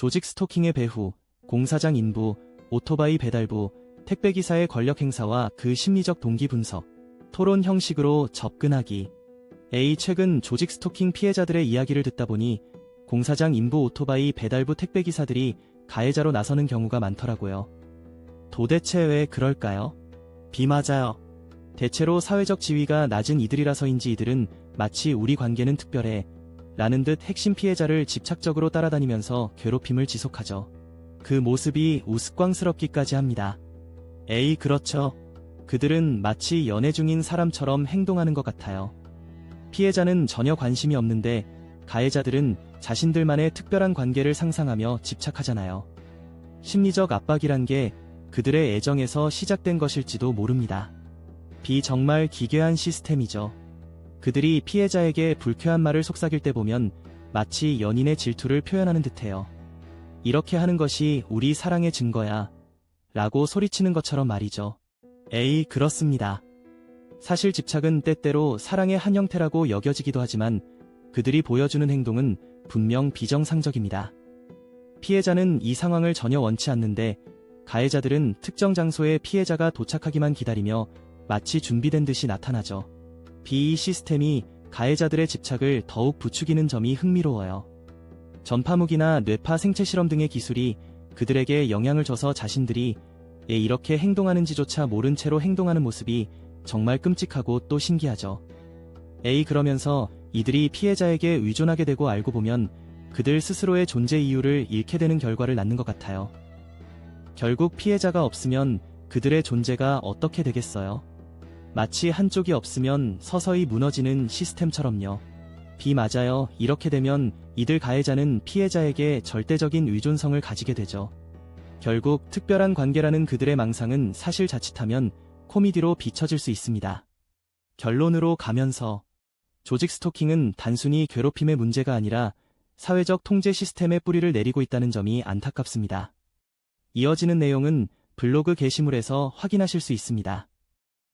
조직 스토킹의 배후, 공사장 인부, 오토바이 배달부, 택배기사의 권력 행사와 그 심리적 동기 분석, 토론 형식으로 접근하기. A. 최근 조직 스토킹 피해자들의 이야기를 듣다 보니 공사장 인부 오토바이 배달부 택배기사들이 가해자로 나서는 경우가 많더라고요. 도대체 왜 그럴까요? B. 맞아요. 대체로 사회적 지위가 낮은 이들이라서인지 이들은 마치 우리 관계는 특별해 라는 듯 핵심 피해자를 집착적으로 따라다니면서 괴롭힘을 지속하죠. 그 모습이 우스꽝스럽기까지 합니다. 에이, 그렇죠. 그들은 마치 연애 중인 사람처럼 행동하는 것 같아요. 피해자는 전혀 관심이 없는데 가해자들은 자신들만의 특별한 관계를 상상하며 집착하잖아요. 심리적 압박이란 게 그들의 애정에서 시작된 것일지도 모릅니다. 비 정말 기괴한 시스템이죠. 그들이 피해자에게 불쾌한 말을 속삭일 때 보면 마치 연인의 질투를 표현하는 듯해요. 이렇게 하는 것이 우리 사랑의 증거야. 라고 소리치는 것처럼 말이죠. 에이, 그렇습니다. 사실 집착은 때때로 사랑의 한 형태라고 여겨지기도 하지만 그들이 보여주는 행동은 분명 비정상적입니다. 피해자는 이 상황을 전혀 원치 않는데 가해자들은 특정 장소에 피해자가 도착하기만 기다리며 마치 준비된 듯이 나타나죠. 비 시스템이 가해자들의 집착을 더욱 부추기는 점이 흥미로워요. 전파무기나 뇌파 생체 실험 등의 기술이 그들에게 영향을 줘서 자신들이 왜 이렇게 행동하는지조차 모른 채로 행동하는 모습이 정말 끔찍하고 또 신기하죠. A 그러면서 이들이 피해자에게 의존하게 되고 알고 보면 그들 스스로의 존재 이유를 잃게 되는 결과를 낳는 것 같아요. 결국 피해자가 없으면 그들의 존재가 어떻게 되겠어요? 마치 한쪽이 없으면 서서히 무너지는 시스템처럼요. 비 맞아요. 이렇게 되면 이들 가해자는 피해자에게 절대적인 의존성을 가지게 되죠. 결국 특별한 관계라는 그들의 망상은 사실 자칫하면 코미디로 비춰질 수 있습니다. 결론으로 가면서 조직 스토킹은 단순히 괴롭힘의 문제가 아니라 사회적 통제 시스템의 뿌리를 내리고 있다는 점이 안타깝습니다. 이어지는 내용은 블로그 게시물에서 확인하실 수 있습니다.